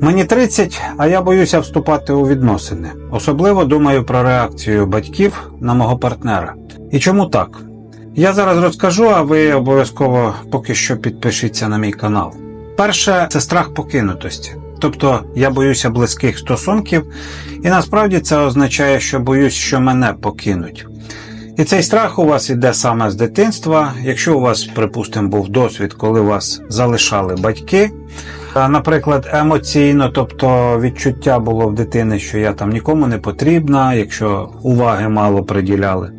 Мені 30, а я боюся вступати у відносини. Особливо думаю про реакцію батьків на мого партнера. І чому так? Я зараз розкажу, а ви обов'язково поки що підпишіться на мій канал. Перше це страх покинутості. Тобто я боюся близьких стосунків, і насправді це означає, що боюсь, що мене покинуть. І цей страх у вас іде саме з дитинства. Якщо у вас, припустимо, був досвід, коли вас залишали батьки, наприклад, емоційно, тобто відчуття було в дитини, що я там нікому не потрібна, якщо уваги мало приділяли.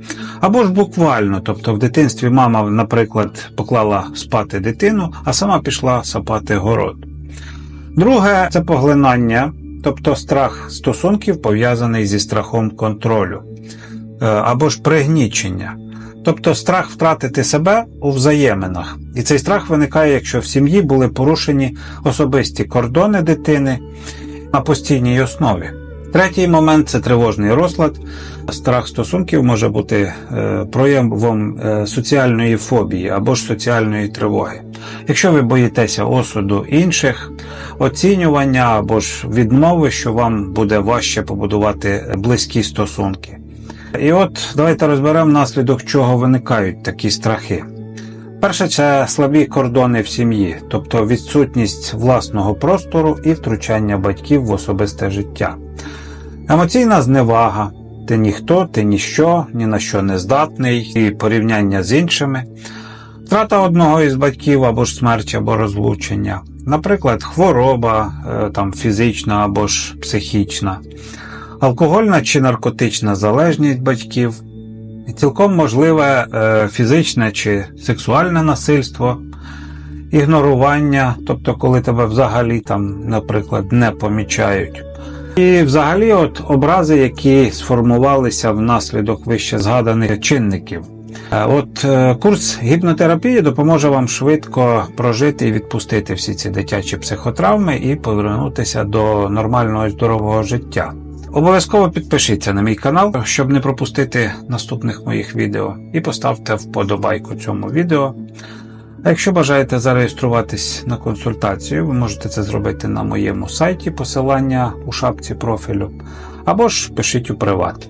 Або ж буквально, тобто в дитинстві мама, наприклад, поклала спати дитину, а сама пішла сапати город. Друге це поглинання, тобто страх стосунків пов'язаний зі страхом контролю Е, або ж пригнічення, тобто страх втратити себе у взаєминах. І цей страх виникає, якщо в сім'ї були порушені особисті кордони дитини на постійній основі. Третій момент це тривожний розлад. Страх стосунків може бути е, проявом е, соціальної фобії або ж соціальної тривоги. Якщо ви боїтеся осуду інших, оцінювання або ж відмови, що вам буде важче побудувати близькі стосунки. І от давайте розберемо внаслідок чого виникають такі страхи. Перше, це слабі кордони в сім'ї, тобто відсутність власного простору і втручання батьків в особисте життя. Емоційна зневага, ти ніхто, ти ніщо, ні на що не здатний, і порівняння з іншими, втрата одного із батьків або ж смерть, або розлучення, наприклад, хвороба, е, там, фізична або ж психічна, алкогольна чи наркотична залежність батьків, цілком можливе е, фізичне чи сексуальне насильство, ігнорування, тобто коли тебе взагалі там, наприклад, не помічають. І взагалі от образи, які сформувалися внаслідок вище згаданих чинників. Е, От е, курс гіпнотерапії допоможе вам швидко прожити і відпустити всі ці дитячі психотравми і повернутися до нормального здорового життя. Обов'язково підпишіться на мій канал, щоб не пропустити наступних моїх відео, і поставте вподобайку цьому відео. А якщо бажаєте зареєструватись на консультацію, ви можете це зробити на моєму сайті, посилання у шапці профілю, або ж пишіть у приват.